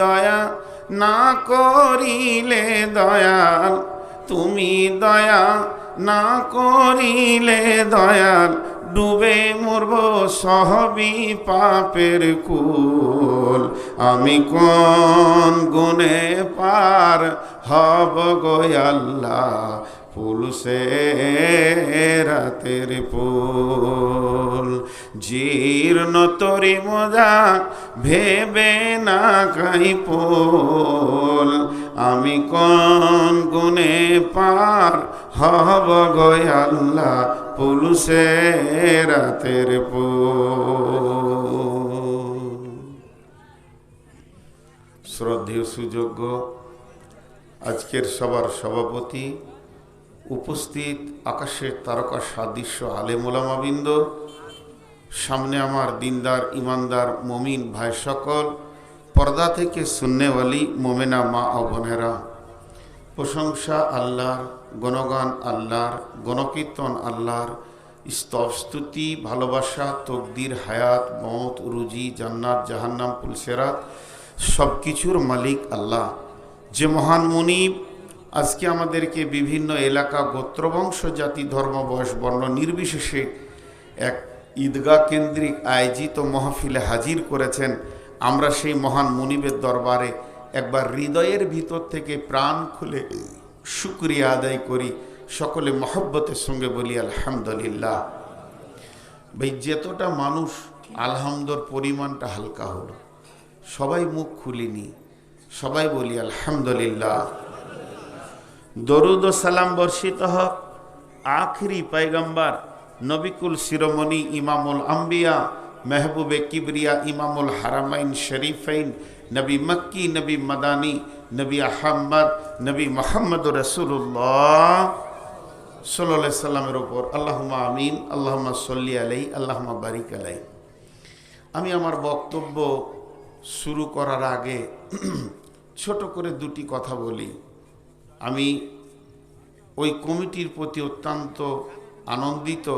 দয়া না করিলে দয়াল, তুমি দয়া না করিলে দয়াল, ডুবে মরব সহবি পাপের কুল। আমি কোন গুনে পার হব গো আল্লাহ? পুলসে রাতের পুল জীর্ণ তরি মজা ভেবে না কাই পোল আমি কোন গুনে পার হব গো আল্লাহ? পুলসে রাতের পুল শ্রদ্ধেয় সুযোগ্য আজকের সবার সভাপতি উপস্থিত আকাশের তারকা সাদৃশ্য আলেমোলামাবিন্দ সামনে আমার দিনদার, ইমানদার, মমিন ভাই সকল, পর্দা থেকে শূন্যওয়ালি মোমেনা মা ও বোনেরা। প্রশংসা আল্লাহর, গণগান আল্লাহর, গণকীর্তন আল্লাহর স্তুতি, ভালোবাসা, তকদির, হায়াত, মত, রুজি, জান্নাত, জাহান্নাম পুলসেরাত সব কিছুর মালিক আল্লাহ। যে মহান মুনিব আজকে আমাদেরকে বিভিন্ন এলাকা গোত্রবংশ জাতি ধর্ম বয়স বর্ণ নির্বিশেষে এক ঈদগাহ কেন্দ্রিক আয়োজিত মহফিলে হাজির করেছেন। আমরা সেই মহান মুনিবের দরবারে একবার হৃদয়ের ভিতর থেকে প্রাণ খুলে শুক্রিয়া আদায় করি। সকলে মহব্বতের সঙ্গে বলি, আলহামদুলিল্লাহ। ভাই, যতটা মানুষ, আলহামদর পরিমাণটা হালকা হলো। সবাই মুখ খুলিনি। সবাই বলি, আলহামদুলিল্লাহ। দরুদ ও সালাম বর্ষিত হক। আখরি পাইগাম্বার নবিকুল শিরোমণি ইমামুল আম্বিয়া, মেহবুবে কিবরিয়া ইমামুল হারামাইন শরীফাইন, নবী মক্কি, নবী মাদানী, নবী আহম্মদ, নবী মোহাম্মদ রসুল্লাহ সাল্লাহ সাল্লামের ওপর আল্লাহমা আমিন আল্লাহমা সল্লি আলাই আল্লাহমা বারিক আলাই আমি আমার বক্তব্য শুরু করার আগে ছোট করে দুটি কথা বলি। আমি ওই কমিটির প্রতি অত্যন্ত আনন্দিত।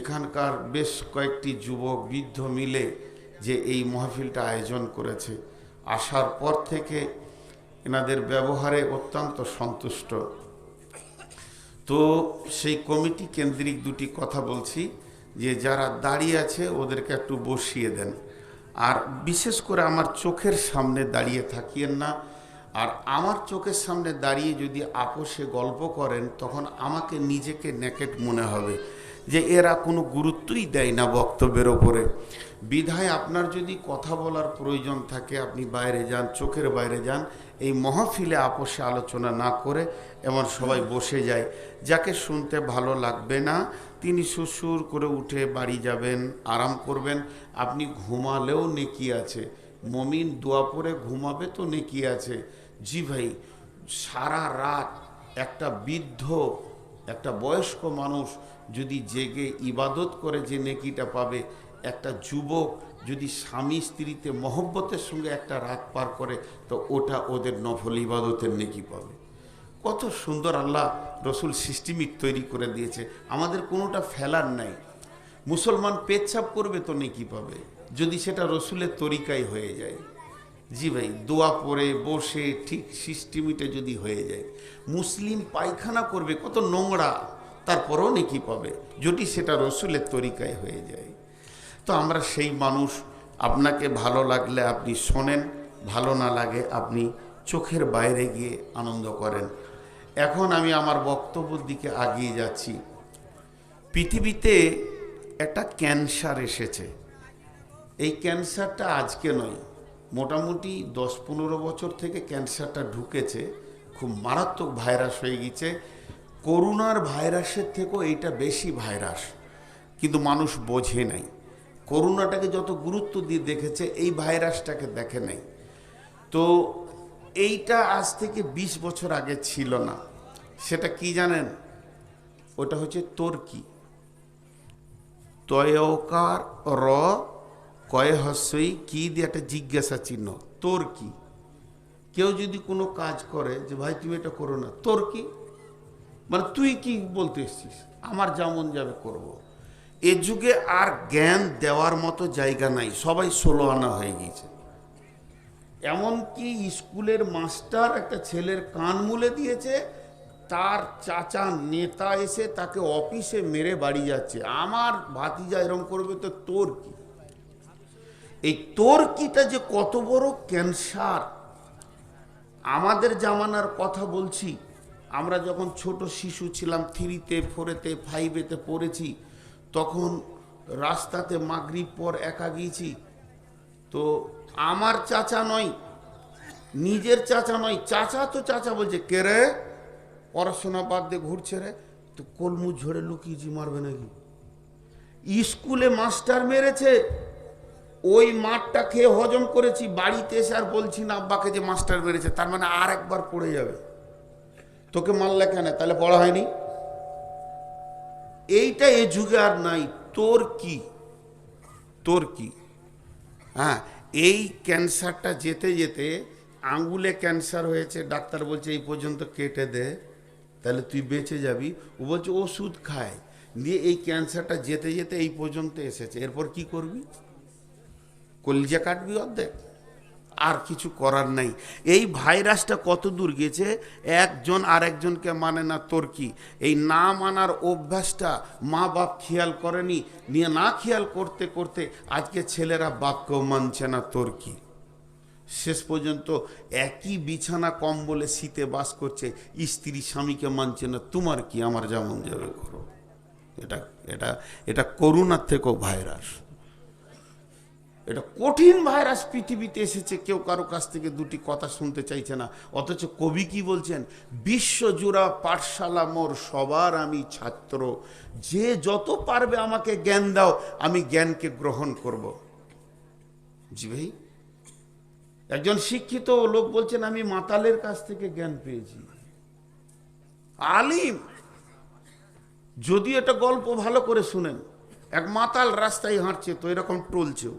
এখানকার বেশ কয়েকটি যুবক, বৃদ্ধ মিলে যে এই মহফিলটা আয়োজন করেছে। আসার পর থেকে এনাদের ব্যবহারে অত্যন্ত সন্তুষ্ট। তো সেই কমিটি কেন্দ্রিক দুটি কথা বলছি যে যারা দাঁড়িয়ে আছে ওদেরকে একটু বসিয়ে দেন। আর বিশেষ করে আমার চোখের সামনে দাঁড়িয়ে থাকিয়েন না। আর আমার চোখের সামনে দাঁড়িয়ে যদি আপোষে গল্প করেন, তখন আমাকে নিজেকে নেকেট মনে হবে যে এরা কোনো গুরুত্বই দেয় না বক্তব্যের ওপরে। বিধায় আপনার যদি কথা বলার প্রয়োজন থাকে, আপনি বাইরে যান, চোখের বাইরে যান, এই মহফিলে আপোষে আলোচনা না করে এমন সবাই বসে যায়। যাকে শুনতে ভালো লাগবে না, তিনি সুসুর করে উঠে বাড়ি যাবেন, আরাম করবেন। আপনি ঘুমালেও নেকি আছে। মমিন দোয়া পরে ঘুমাবে তো নেকি আছে। জি ভাই, সারা রাত একটা বৃদ্ধ, একটা বয়স্ক মানুষ যদি জেগে ইবাদত করে যে নেকিটা পাবে, একটা যুবক যদি স্বামী স্ত্রীতে মহব্বতের সঙ্গে একটা রাত পার করে, তো ওটা ওদের নফল ইবাদতের নেকি পাবে। কত সুন্দর আল্লাহ রসুল সিস্টেমিক তৈরি করে দিয়েছে। আমাদের কোনোটা ফেলার নাই। মুসলমান পেচ্ছাপ করবে তো নেকি পাবে। যদি সেটা রসুলের তরিকায় হয়ে যায়। জি ভাই, দোয়া পরে বসে, ঠিক সিস্টেমিটে যদি হয়ে যায়। মুসলিম পায়খানা করবে, কত নোংরা, তারপরও নেকি পাবে। যদি সেটা রসুলের তরিকায় হয়ে যায়। তো আমরা সেই মানুষ, আপনাকে ভালো লাগলে আপনি শোনেন, ভালো না লাগে আপনি চোখের বাইরে গিয়ে আনন্দ করেন। এখন আমি আমার বক্তব্যের দিকে আগিয়ে যাচ্ছি। পৃথিবীতে একটা ক্যান্সার এসেছে। এই ক্যান্সারটা আজকে নয় মোটামুটি দশ পনেরো বছর থেকে ক্যান্সারটা ঢুকেছে, খুব মারাত্মক ভাইরাস হয়ে গেছে করোনার ভাইরাসের থেকেও এইটা বেশি ভাইরাস, কিন্তু মানুষ বোঝে নাই। করোনাটাকে যত গুরুত্ব দিয়ে দেখেছে, এই ভাইরাসটাকে দেখে নাই। তো এইটা আজ থেকে ২০ বছর আগে ছিল না। সেটা কি জানেন? ওটা হচ্ছে তর্কি। তয়কার র কয় হস্যই, কি দিয়ে একটা জিজ্ঞাসা চিহ্ন? তোর কি? কেউ যদি কোনো কাজ করে যে, ভাই, তুমি এটা করো না, তোর কি? মানে তুই কি বলতে এসছিস? আমার যেমন যাবে করব। এ যুগে আর জ্ঞান দেওয়ার মতো জায়গা নাই, সবাই ষোলো আনা হয়ে গিয়েছে। এমনকি স্কুলের মাস্টার একটা ছেলের কান মুলে দিয়েছে, তার চাচা নেতা এসে তাকে অফিসে মেরে বাড়ি যাচ্ছে। আমার ভাতিজা এরম করবে, তো তোর কি? এই তোর কিটা যে কত বড় ক্যান্সার। আমাদের জামানার কথা বলছি, আমরা যখন ছোট শিশু ছিলাম, থ্রিতে, ফোরেতে, ফাইভেতে পড়েছি, তখন রাস্তাতে মাগরিব পর একা গিয়েছি। তো আমার চাচা নয়, নিজের চাচা নয়, চাচা তো চাচা বলছে, কে রে? পড়াশোনা বাদ দিয়ে ঘুরছে রে। তো কলমু ঝরে লুকিয়েছি মারবে নাকি? স্কুলে মাস্টার মেরেছে ওই মাঠটা খেয়ে হজম করেছি, বাড়িতে এসে আর বলছি, না, আব্বাকে যে মাস্টার মেরেছে, তার মানে আর একবার পড়ে যাবে। তোকে মারলে কেন? তাহলে পড়া হয়নি? এইটা এ যুগে আর নাই। তোর কি? তোর কি? হ্যাঁ এই ক্যান্সারটা যেতে যেতে আঙ্গুলে ক্যান্সার হয়েছে, ডাক্তার বলছে, এই পর্যন্ত কেটে দে, তাহলে তুই বেঁচে যাবি। ও বলছে, ওষুধ খায়। দিয়ে এই ক্যান্সারটা যেতে যেতে এই পর্যন্ত এসেছে। এরপর কি করবি? কলিজা কাটবি অর্ধেক। আর কিছু করার নাই। এই ভাইরাসটা কত দূর গেছে? একজন আর একজনকে মানে না তোর কি? এই না মানার অভ্যাসটা মা বাপ খেয়াল করেনি? নিয়ে না খেয়াল করতে করতে আজকে ছেলেরা বাপকেও মানছে না, তোর কি? শেষ পর্যন্ত একই বিছানা কম্বলে শীতে বাস করছে, স্ত্রী স্বামীকে মানছে না, তোমার কি? আমার যেমন যাবে করো। এটা এটা এটা করুণার থেকেও ভাইরাস। এটা কঠিন ভাইরাস পৃথিবীতে এসেছে, কেউ কারও কাছ থেকে দুটি কথা শুনতে চাইছে না। অথচ কবি কি বলছেন? বিশ্বজুড়া পাঠশালা মোর সবার আমি ছাত্র। যে যত পারবে আমাকে জ্ঞান দাও, আমি জ্ঞানকে গ্রহণ করব। জি ভাই, একজন শিক্ষিত লোক বলছেন, আমি মাতালের কাছ থেকে জ্ঞান পেয়েছি। আলিম যদি এটা গল্প ভালো করে শুনেন, এক মাতাল রাস্তায় হাঁটছে, তো এরকম টলছেও।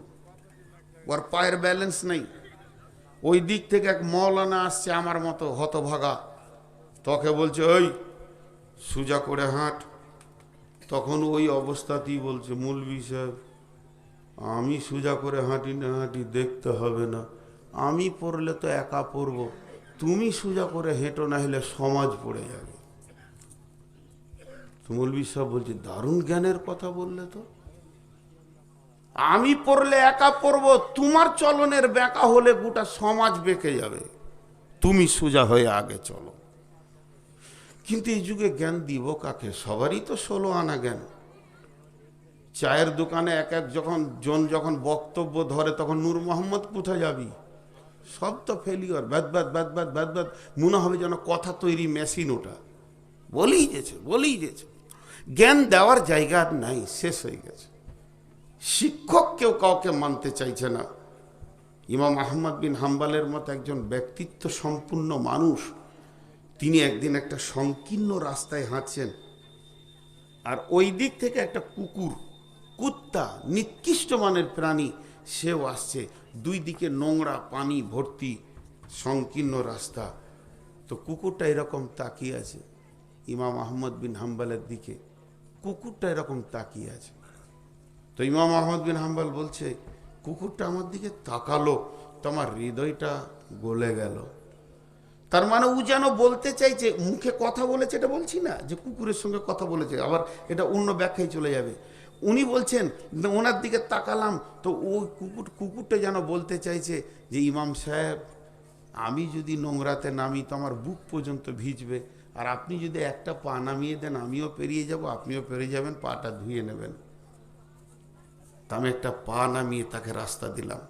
ওর পায়ের ব্যালেন্স নেই। ওই দিক থেকে এক মৌলানা আসছে আমার মতো হতভাগা। তকে বলছে, ওই সুজা করে হাঁট। তখন ওই অবস্থাতেই বলছে, মুলবি সাহেব, আমি সুজা করে হাঁটি না, হাঁটি দেখতে হবে না। আমি পড়লে তো একা পড়ব। তুমি সুজা করে হেঁটো, না হলে সমাজ পড়ে যাবে। মৌলবি সাহেব বলছে, দারুণ জ্ঞানের কথা বললে তো। আমি পড়লে একা পড়ব, তোমার চলনের বেঁকা হলে গোটা সমাজ বেঁকে যাবে। তুমি সোজা হয়ে আগে চলো। কিন্তু এই যুগে জ্ঞান দিব কাকে? সবারই তো ষোলো আনা জ্ঞান। চায়ের দোকানে এক এক যখন, জন যখন বক্তব্য ধরে, তখন নূর মোহাম্মদ কোথায় যাবি? সব তো ফেলিওর ব্যাদ ব্যাদ ব্যাদ ব্যাদ ব্যাদ ব্যাদ মনে হবে যেন কথা তৈরি মেশিন ওটা। বলেই গেছে বলেই গেছে। জ্ঞান দেওয়ার জায়গা নাই, শেষ হয়ে গেছে। শিক্ষক কেউ কাউকে মানতে চাইছে না। ইমাম আহমদ বিন হাম্বালের মতো একজন ব্যক্তিত্ব সম্পূর্ণ মানুষ, তিনি একদিন একটা সংকীর্ণ রাস্তায় হাঁটছেন। আর ওই দিক থেকে একটা কুকুর, কুত্তা, নিকৃষ্ট মানের প্রাণী, সেও আসছে। দুই দিকে নোংরা পানি ভর্তি সংকীর্ণ রাস্তা। তো কুকুরটা এরকম তাকিয়ে আছে, ইমাম আহমদ বিন হাম্বালের দিকে। কুকুরটা এরকম তাকিয়ে আছে। তো ইমাম আহমদ বিন হাম্বাল বলছে, কুকুরটা আমার দিকে তাকালো, তো আমার হৃদয়টা গলে গেল। তার মানে ও যেন বলতে চাইছে, মুখে কথা বলেছে এটা বলছি না, যে কুকুরের সঙ্গে কথা বলেছে, আবার এটা অন্য ব্যাখ্যায় চলে যাবে। উনি বলছেন ওনার দিকে তাকালাম। তো ওই কুকুর, কুকুরটা যেন বলতে চাইছে যে, ইমাম সাহেব, আমি যদি নোংরাতে নামি, তো আমার বুক পর্যন্ত ভিজবে। আর আপনি যদি একটা পা নামিয়ে দেন, আমিও পেরিয়ে যাব, আপনিও পেরিয়ে যাবেন, পাটা ধুয়ে নেবেন। তা আমি একটা পা নামিয়ে তাকে রাস্তা দিলাম।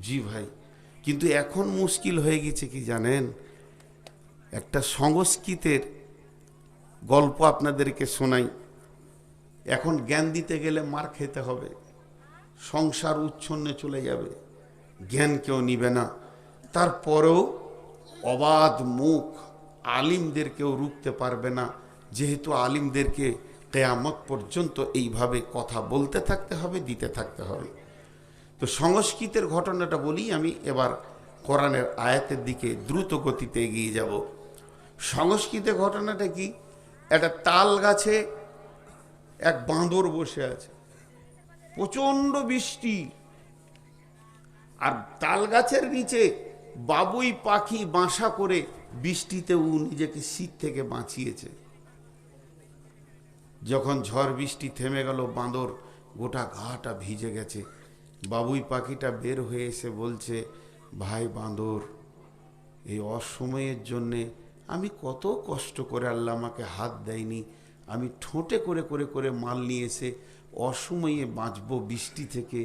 জি ভাই, কিন্তু এখন মুশকিল হয়ে গেছে কি জানেন? একটা সংস্কৃতের গল্প আপনাদেরকে শোনাই। এখন জ্ঞান দিতে গেলে মার খেতে হবে। সংসার উচ্ছন্নে চলে যাবে। জ্ঞান কেউ নিবে না। তারপরেও অবাধ মুখ আলিমদের কেউ রুখতে পারবে না। যেহেতু আলিমদেরকে কেয়ামত পর্যন্ত এইভাবে কথা বলতে থাকতে হবে, দিতে থাকতে হবে। তো সংস্কৃতের ঘটনাটা বলি, আমি এবার কোরআনের আয়াতের দিকে দ্রুত গতিতে এগিয়ে যাব। সংস্কৃতের ঘটনাটা কি? একটা তাল গাছে এক বাঁদর বসে আছে। প্রচণ্ড বৃষ্টি। আর তাল গাছের নিচে বাবুই পাখি বাসা করে বৃষ্টিতে ও নিজেকে শীত থেকে বাঁচিয়েছে। যখন ঝড় বৃষ্টি থেমে গেল, বাঁদর গোটা ঘাটা ভিজে গেছে। বাবুই পাখিটা বের হয়ে এসে বলছে, ভাই বাঁদর, এই অসময়ের জন্যে আমি কত কষ্ট করে আল্লাহ আমাকে হাত দেয়নি। আমি ঠোঁটে করে করে করে মাল নিয়ে এসে অসময়ে বাঁচবো বৃষ্টি থেকে,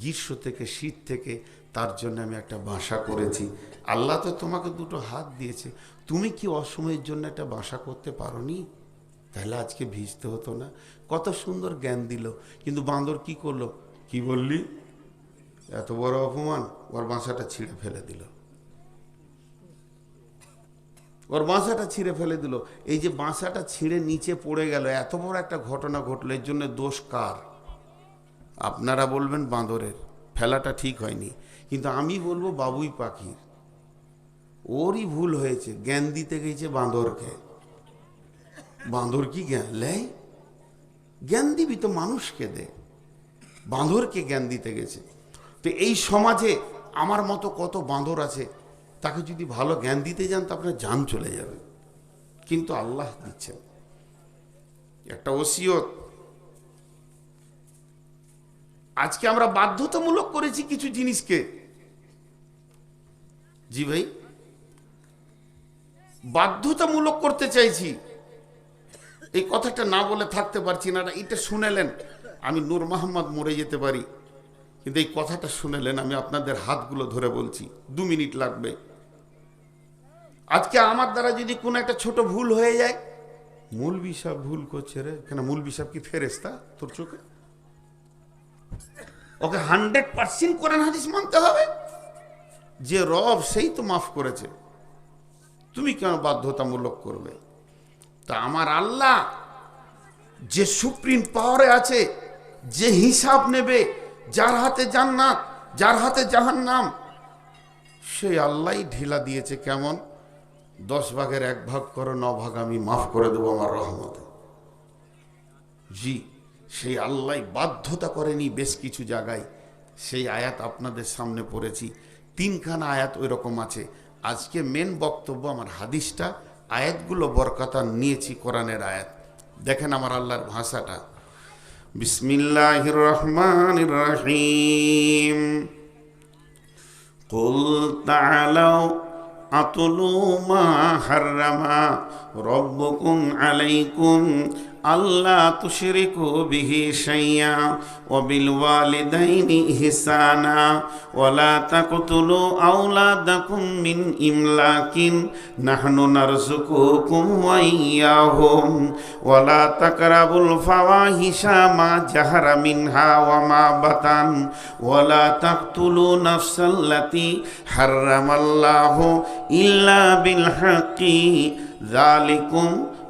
গ্রীষ্ম থেকে, শীত থেকে, তার জন্য আমি একটা বাসা করেছি। আল্লাহ তো তোমাকে দুটো হাত দিয়েছে। তুমি কি অসময়ের জন্য একটা বাসা করতে পারোনি? তাহলে আজকে ভিজতে হতো না। কত সুন্দর জ্ঞান দিল। কিন্তু বান্দর কি করল? কি বললি? এত বড় অপমান, ওর বাসাটা ছিঁড়ে ফেলে দিল। ওর বাসাটা ছিঁড়ে ফেলে দিল। এই যে বাসাটা ছিঁড়ে নিচে পড়ে গেল, এত বড় একটা ঘটনা ঘটলো, এর জন্য দোষ কার? আপনারা বলবেন বাঁদরের, ফেলাটা ঠিক হয়নি। কিন্তু আমি বলব বাবুই পাখির। ওরই ভুল হয়েছে, জ্ঞান দিতে গেছে বাঁদরকে। বাঁদর কি জ্ঞান লেয় জ্ঞান দিবি তো মানুষকে দে। বাঁদরকে জ্ঞান দিতে গেছে। তো এই সমাজে আমার মতো কত বাঁদর আছে, তাকে যদি ভালো জ্ঞান দিতে যান তো আপনার যান চলে যাবে। কিন্তু আল্লাহ দিচ্ছেন। একটা ওসিয়ত। আজকে আমরা বাধ্যতামূলক করেছি কিছু জিনিসকে। জি ভাই। বাধ্যতামূলক করতে চাইছি। এই কথাটা না বলে থাকতে পারছি না, এটা শুনেলেন। আমি নূর মোহাম্মদ মরে যেতে পারি, কিন্তু এই কথাটা শুনেলেন, আমি আপনাদের হাতগুলো ধরে বলছি, দু মিনিট লাগবে। আজকে আমার দ্বারা যদি কোনো একটা ছোট ভুল হয়ে যায়, মূল সাহেব ভুল করছে রে। কেন, মূল সাহেব কি ফেরেস্তা তোর চোখে? ওকে হান্ড্রেড পার্সেন্ট কোরআন হাদিস মানতে হবে। যে রব সেই তো মাফ করেছে। তুমি কেন বাধ্যতামূলক করবে? তা আমার আল্লাহ যে সুপ্রিম পাওয়ারে আছে, যে হিসাব নেবে, যার হাতে জান্নাত, যার হাতে জাহান্নাম সেই আল্লাহ ঢিলা দিয়েছে কেমন? দশ ভাগের এক ভাগ করো, ন ভাগ আমি মাফ করে দেবো আমার রহমতে। জি, সেই আল্লাহ বাধ্যতা করেনি বেশ কিছু জায়গায়। সেই আয়াত আপনাদের সামনে পড়েছি। তিনখানা আয়াত ওই রকম আছে। আজকে মেন বক্তব্য আমার হাদিসটা। আয়াতগুলো বরকতা নিয়েছি কোরআনের আয়াত দেখেন আমার আল্লাহর ভাষাটা বিসমিল্লাহ রহমান রহিম قل تعالوا أطلوا ما حرم ربكم عليكم আল্লাহ তুশরিকু বিহি শাইয়া ও বিল ওয়ালিদাইনি হিসানা ওয়ালা তাকতুলু আওলাদাকুম মিন ইমলাকিন, নাহনু নারযুকুকুম ওয়া ইয়াহুম ওয়ালা তাকরাবুল ফাওয়াহিশা মা জাহারা মিনহা ওয়া মা বাতান ওয়ালা তাকতুলু নাফসাল্লাতি হারামাল্লাহু ইল্লা বিল হাক্কি, যালিকুম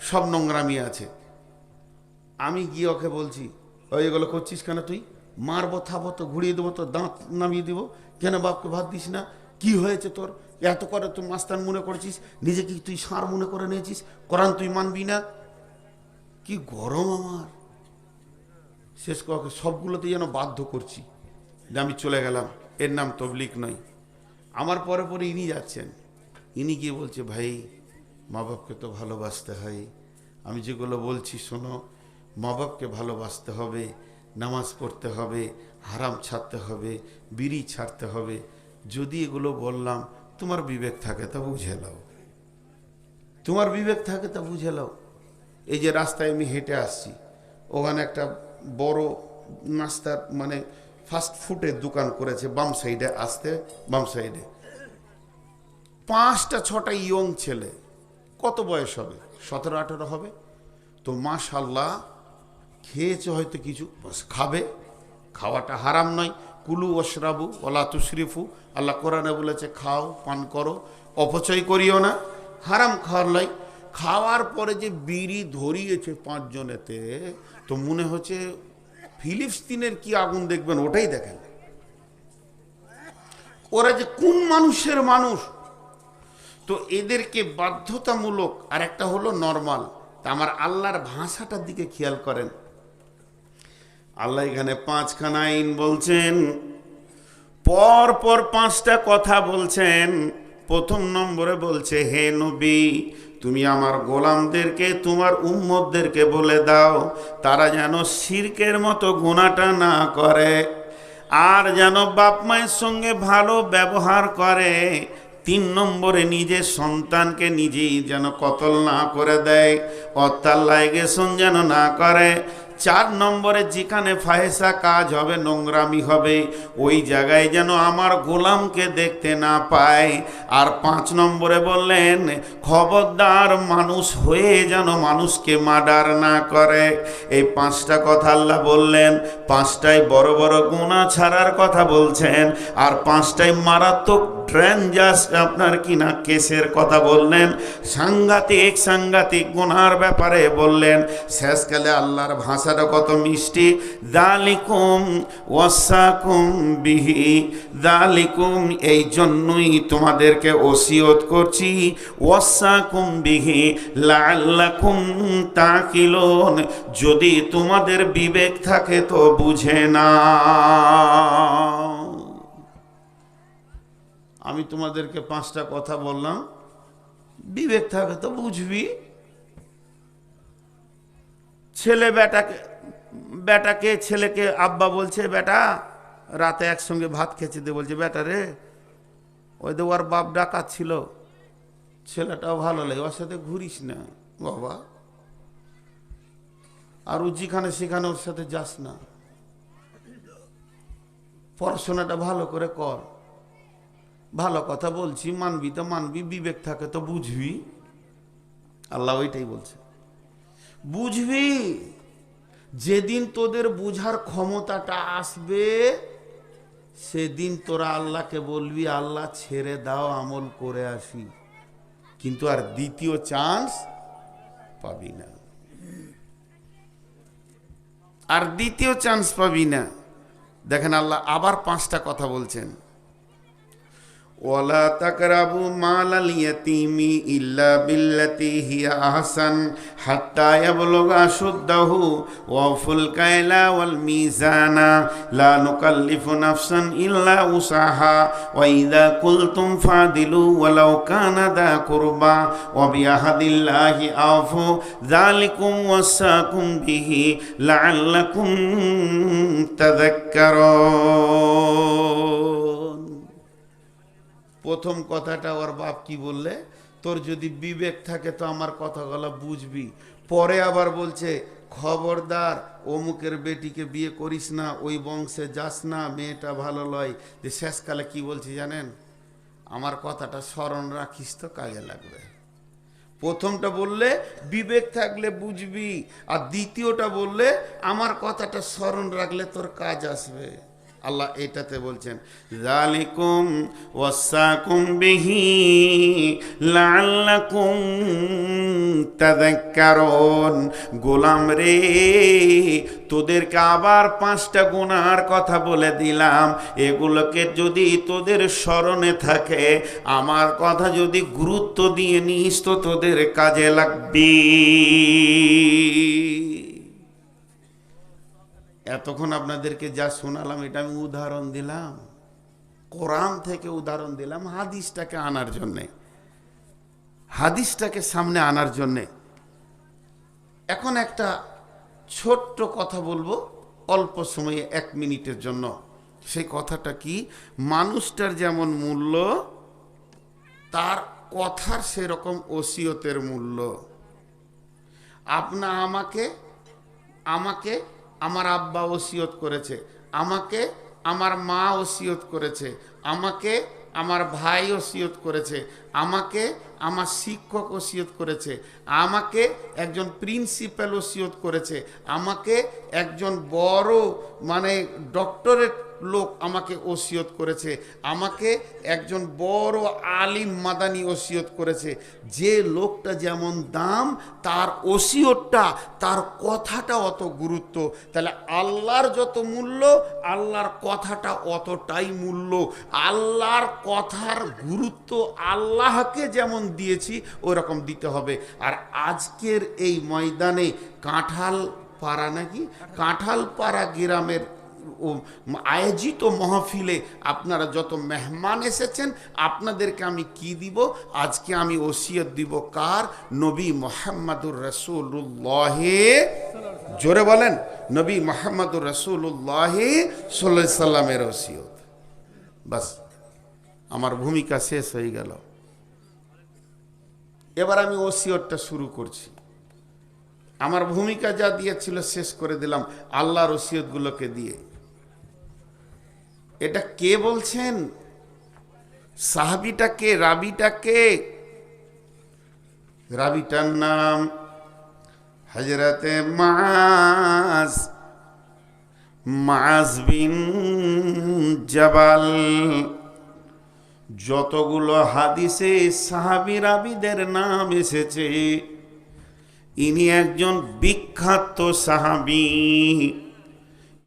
সব নোংরামি আছে। আমি গিয়ে ওকে বলছি, ওই এগুলো করছিস কেন তুই? মারবো, থাবো, তো ঘুরিয়ে দেবো, তো দাঁত নামিয়ে দিব। কেন বাপকে ভাত দিস না? কি হয়েছে তোর? এত করে তুই মাস্তান মনে করছিস? নিজেকে তুই সার মনে করে নিয়েছিস? কোরআন তুই মানবি না? কি গরম আমার। শেষ ককে সবগুলোতে যেন বাধ্য করছি যে আমি চলে গেলাম। এর নাম তবলিক নয়। আমার পরে পরে ইনি যাচ্ছেন। ইনি গিয়ে বলছে, ভাই মা বাপকে তো ভালোবাসতে হয়। আমি যেগুলো বলছি, শোনো, মা বাপকে ভালোবাসতে হবে, নামাজ পড়তে হবে, হারাম ছাড়তে হবে, বিড়ি ছাড়তে হবে। যদি এগুলো বললাম, তোমার বিবেক থাকে তা বুঝে নাও। তোমার বিবেক থাকে তা বুঝে নাও। এই যে রাস্তায় আমি হেঁটে আসছি, ওখানে একটা বড় নাস্তার মানে ফাস্ট ফুডের দোকান করেছে, বাম সাইডে আসতে বাম সাইডে পাঁচটা, ছটা ইয়ং ছেলে কত বয়স হবে? সতেরো, আঠেরো হবে? তো মাশাল্লাহ খেয়েছে হয়তো কিছু খাবে। খাওয়াটা হারাম নয়। কুলু ওশরাবু ওলা তুশরিফু, আল্লাহ কোরআনে বলেছে, খাও, পান করো, অপচয় করিও না। হারাম খাওয়ার লাই খাওয়ার পরে যে বিড়ি ধরিয়েছে পাঁচজনেতে, তো মনে হচ্ছে ফিলিস্তিনের কি আগুন দেখবেন, ওটাই দেখেন। ওরা যে কোন মানুষের মানুষ তো এদেরকে বাধ্যতামূলক আর একটা হলো নর্মাল তা আমার আল্লাহর ভাষাটার দিকে খেয়াল করেন। আল্লাহ এখানে পাঁচখানা আইন বলছেন, পর পর পাঁচটা কথা বলছেন। প্রথম নম্বরে বলছে, হে নবী, তুমি আমার গোলামদেরকে, তোমার উম্মতদেরকে বলে দাও, তারা যেন শিরকের মতো গোনাটা না করে, আর যেন বাপ মায়ের সঙ্গে ভালো ব্যবহার করে তিন নম্বরে নিজের সন্তানকে নিজেই যেন কতল না করে দেয় অত্যার লাইগেশন যেন না করে। চার নম্বরে যেখানে ফাহেসা কাজ হবে, নোংরামি হবে, ওই জায়গায় যেন আমার গোলামকে দেখতে না পায়। আর পাঁচ নম্বরে বললেন, খবরদার মানুষ হয়ে যেন মানুষকে মার্ডার না করে। এই পাঁচটা কথা আল্লাহ বললেন পাঁচটায় বড় বড় গুণা ছাড়ার কথা বলছেন, আর পাঁচটায় মারাত্মক ট্রেনজাস আপনার কিনা কেসের কথা বললেন। সাংঘাতিক সাংঘাতিক গুনার ব্যাপারে বললেন, শেষকালে আল্লাহর ভাষাটা কত মিষ্টি। দালিকুম ওয়াসাকুম বিহি। দালিকুম, এই জন্যই তোমাদেরকে ওসিয়ত করছি। ওয়াসাকুম বিহি লাল্লাকুম তাকিলুন। যদি তোমাদের বিবেক থাকে তো বুঝে না আমি তোমাদেরকে পাঁচটা কথা বললাম। বিবেক থাকে তো বুঝবি। ছেলে বেটাকে বেটাকে, ছেলেকে আব্বা বলছে, বেটা, রাতে একসঙ্গে ভাত খেতে দিয়ে বলছে, বেটা রে, ওই তো ওর বাপ ডাকাত ছিল, ছেলেটাও ভালো লাগে, ওর সাথে ঘুরিস না, বাবা। আর ও যেখানে সেখানে ওর সাথে যাস না। পড়াশোনাটা ভালো করে কর। ভালো কথা বলছি, মানবি তো মানবি, বিবেক থাকে তো বুঝবি। আল্লাহ ওইটাই বলছে। বুঝবি? যেদিন তোদের বুঝার ক্ষমতাটা আসবে, সেদিন তোরা আল্লাহকে বলবি, আল্লাহ, ছেড়ে দাও, আমল করে আসি। কিন্তু আর দ্বিতীয় চান্স পাবি না। আর দ্বিতীয় চান্স পাবি না। দেখেন আল্লাহ আবার পাঁচটা কথা বলছেন। ওয়ালা তাকরাবু মাল আল ইয়াতিমি ইল্লা বিল্লাতি হিয়া আহসান হাত্তা ইয়াবলুগা শুদ্দাহু ওয়াফুল কাইলা ওয়াল মিজানা, লা নুকাল্লিফু নাফসান ইল্লা উসাহা, ওয়া ইযা কুলতুম ফাদিলু ওয়ালাউ কানা দা কুরবা, ওয়া বিআহাদিল্লাহি আফু, যালিকুম ওয়াসাকুম বিহি লাআল্লাকুম তাযাক্কারুন। প্রথম কথাটা ওর বাপ কি বললে? তোর যদি বিবেক থাকে তো আমার কথাগুলো বুঝবি। পরে আবার বলছে, খবরদার, অমুকের বেটিকে বিয়ে করিস না, ওই বংশে যাস না, মেয়েটা ভালো লয়। যে শেষকালে কি বলছি জানেন? আমার কথাটা স্মরণ রাখিস তো, কাজে লাগবে। প্রথমটা বললে, বিবেক থাকলে বুঝবি। আর দ্বিতীয়টা বললে, আমার কথাটা স্মরণ রাখলে তোর কাজ আসবে। আল্লাহ এটাতে বলছেন জালিকুম ওয়াসাকুম বিহি লাআল্লাকুম তাযাক্কারুন। গোলাম রে, তোদেরকে আবার পাঁচটা গুনার কথা বলে দিলাম। এগুলোকে যদি তোদের স্মরণে থাকে, আমার কথা যদি গুরুত্ব দিয়ে নিস, তো তোদের কাজে লাগবে। এতক্ষণ আপনাদেরকে যা শোনালাম, এটা আমি উদাহরণ দিলাম। কোরআন থেকে উদাহরণ দিলাম, হাদিসটাকে আনার জন্যে। হাদিসটাকে সামনে আনার জন্যে। এখন একটা ছোট্ট কথা বলব, অল্প সময়ে, এক মিনিটের জন্য। সেই কথাটা কি? মানুষটার যেমন মূল্য, তার কথার সেরকম ওসিয়তের মূল্য। আপনা আমাকে আমাকে আমার আব্বা ওসিয়ত করেছে আমাকে আমার মা ওসিয়ত করেছে আমাকে আমার ভাই ওসিয়ত করেছে আমাকে আমার শিক্ষক ওসিয়ত করেছে, আমাকে একজন প্রিন্সিপাল ওসিয়ত করেছে, আমাকে একজন বড় মানে ডক্টরেট লোক আমাকে ওসিয়ত করেছে, আমাকে একজন বড় আলিম মাদানি ওসিয়ত করেছে। যে লোকটা যেমন দাম, তার ওসিয়তটা, তার কথাটা অত গুরুত্ব। তাহলে আল্লাহর যত মূল্য, আল্লাহর কথাটা অতটাই মূল্য। আল্লাহর কথার গুরুত্ব আল্লাহকে যেমন দিয়েছি ওই রকম দিতে হবে। আর আজকের এই ময়দানে কাঁঠাল পাড়া নাকি? কাঁঠাল পাড়া গ্রামের আয়োজিত মহফিলে আপনারা যত মেহমান এসেছেন, আপনাদেরকে আমি কি দিব? আজকে আমি ওসিয়ত দিব কার? নবী মোহাম্মদুর রসুল্লাহে জোরে বলেন, নবী মোহাম্মদুর রসুল্লাহ সাল্লাহ সাল্লামের ওসিয়ত। বাস, আমার ভূমিকা শেষ হয়ে গেল। এবার আমি ওসিয়তটা শুরু করছি। আমার ভূমিকা যা দিয়েছিল শেষ করে দিলাম আল্লাহর ওসিয়তগুলোকে দিয়ে। এটা কে বলছেন? সাহাবিটা কে? রাবিটা কে? রাবিটার নাম হজরতে মাস মাস বিন জবাল। যতগুলো হাদিসে সাহাবি রাবিদের নাম এসেছে ইনি একজন বিখ্যাত সাহাবি।